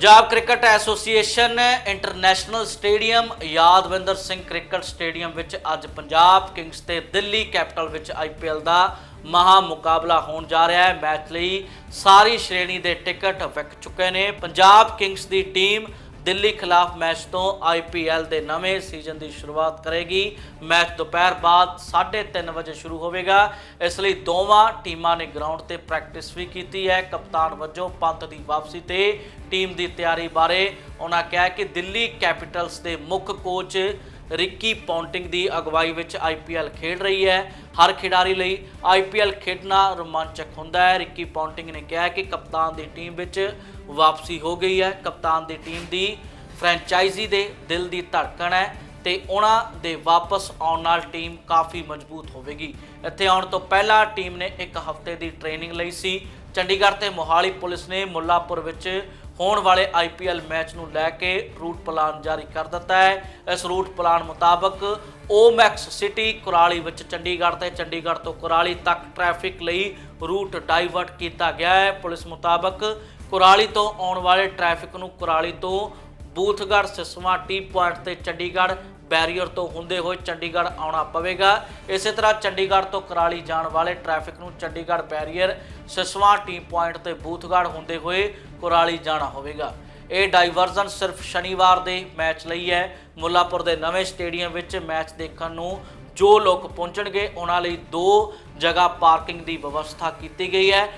Punjab cricket association international stadium Yadavindra Singh cricket stadium ਵਿੱਚ ਅੱਜ Punjab Kings ਤੇ Delhi capital ਵਿੱਚ ਆਈਪੀਐਲ ਦਾ ਮਹਾ ਮੁਕਾਬਲਾ ਹੋਣ ਜਾ ਰਿਹਾ ਹੈ। ਮੈਚ ਲਈ ਸਾਰੀ ਸ਼੍ਰੇਣੀ ਦੇ ਟਿਕਟ ਵਿਕ ਚੁੱਕੇ ਨੇ। ਪੰਜਾਬ ਕਿੰਗਸ ਦੀ ਟੀਮ ਦਿੱਲੀ ਖਿਲਾਫ ਮੈਚ ਤੋਂ ਆਈਪੀਐਲ ਦੇ ਨਵੇਂ ਸੀਜ਼ਨ ਦੀ ਸ਼ੁਰੂਆਤ ਕਰੇਗੀ। ਮੈਚ ਦੁਪਹਿਰ ਬਾਅਦ 3:30 ਵਜੇ ਸ਼ੁਰੂ ਹੋਵੇਗਾ। ਇਸ ਲਈ ਦੋਵਾਂ ਟੀਮਾਂ ਨੇ ਗਰਾਊਂਡ ਤੇ ਪ੍ਰੈਕਟਿਸ ਵੀ ਕੀਤੀ ਹੈ। ਕਪਤਾਨ ਵਜੋਂ ਪੰਤ ਦੀ ਵਾਪਸੀ ਤੇ ਟੀਮ ਦੀ ਤਿਆਰੀ ਬਾਰੇ ਉਹਨਾਂ ਕਿਹਾ ਕਿ ਦਿੱਲੀ ਕੈਪੀਟਲਸ ਦੇ ਮੁੱਖ ਕੋਚ ਰਿੱਕੀ ਪੌਂਟਿੰਗ ਦੀ ਅਗਵਾਈ ਵਿੱਚ ਆਈਪੀਐਲ ਖੇਡ ਰਹੀ ਹੈ। ਹਰ ਖਿਡਾਰੀ ਲਈ ਆਈਪੀਐਲ ਖੇਡਣਾ ਰੋਮਾਂਚਕ ਹੁੰਦਾ ਹੈ। ਰਿੱਕੀ ਪੌਂਟਿੰਗ ਨੇ ਕਿਹਾ ਕਿ ਕਪਤਾਨ ਦੀ ਟੀਮ ਵਿੱਚ ਵਾਪਸੀ ਹੋ ਗਈ ਹੈ। ਕਪਤਾਨ ਦੀ ਟੀਮ ਦੀ ਫਰੈਂਚਾਈਜ਼ੀ ਦੇ ਦਿਲ ਦੀ ਧੜਕਣ ਹੈ ਤੇ ਉਹਨਾਂ ਦੇ ਵਾਪਸ ਆਉਣ ਨਾਲ ਟੀਮ ਕਾਫੀ ਮਜ਼ਬੂਤ ਹੋਵੇਗੀ। ਇੱਥੇ ਆਉਣ ਤੋਂ ਪਹਿਲਾਂ ਟੀਮ ਨੇ ਇੱਕ ਹਫ਼ਤੇ ਦੀ ਟ੍ਰੇਨਿੰਗ ਲਈ ਸੀ। ਚੰਡੀਗੜ੍ਹ ਤੇ ਮੋਹਾਲੀ ਪੁਲਿਸ ਨੇ ਮੁੱਲਾਪੁਰ ਵਿੱਚ ਹੋਣ ਵਾਲੇ ਆਈਪੀਐਲ ਮੈਚ ਨੂੰ ਲੈ ਕੇ ਰੂਟ ਪਲਾਨ ਜਾਰੀ ਕਰ ਦਿੱਤਾ ਹੈ। ਇਸ ਰੂਟ ਪਲਾਨ ਮੁਤਾਬਕ ਓਮੈਕਸ ਸਿਟੀ ਕੁਰਾਲੀ ਵਿੱਚ ਚੰਡੀਗੜ੍ਹ ਤੇ ਚੰਡੀਗੜ੍ਹ ਤੋਂ ਕੁਰਾਲੀ ਤੱਕ ਟ੍ਰੈਫਿਕ ਲਈ ਰੂਟ ਡਾਈਵਰਟ ਕੀਤਾ ਗਿਆ ਹੈ। ਪੁਲਿਸ ਮੁਤਾਬਕ ਕੁਰਾਲੀ ਤੋਂ ਆਉਣ ਵਾਲੇ ਟ੍ਰੈਫਿਕ ਨੂੰ ਕੁਰਾਲੀ ਤੋਂ ਬੂਥਗੜ੍ਹ, ਸਿਸਵਾ, ਟੀ ਪੁਆਇੰਟ ਤੇ ਚੰਡੀਗੜ੍ਹ ਬੈਰੀਅਰ ਤੋਂ ਹੁੰਦੇ ਹੋਏ ਚੰਡੀਗੜ੍ਹ ਆਉਣਾ ਪਵੇਗਾ। ਇਸੇ ਤਰ੍ਹਾਂ ਚੰਡੀਗੜ੍ਹ ਤੋਂ ਕਰਾਲੀ ਜਾਣ ਵਾਲੇ ਟ੍ਰੈਫਿਕ ਨੂੰ Chandigarh barrier, Siswan, T point ਤੇ ਬੂਥਗੜ੍ਹ ਹੁੰਦੇ ਹੋਏ ਕੁਰਾਲੀ ਜਾਣਾ ਹੋਵੇਗਾ। ਇਹ ਡਾਈਵਰਜ਼ਨ ਸਿਰਫ ਸ਼ਨੀਵਾਰ ਦੇ ਮੈਚ ਲਈ ਹੈ। ਮੁੱਲਾਪੁਰ ਦੇ ਨਵੇਂ ਸਟੇਡੀਅਮ ਵਿੱਚ ਮੈਚ ਦੇਖਣ ਨੂੰ ਜੋ ਲੋਕ ਪਹੁੰਚਣਗੇ, ਉਹਨਾਂ ਲਈ ਦੋ ਜਗ੍ਹਾ ਪਾਰਕਿੰਗ ਦੀ ਵਿਵਸਥਾ ਕੀਤੀ ਗਈ ਹੈ।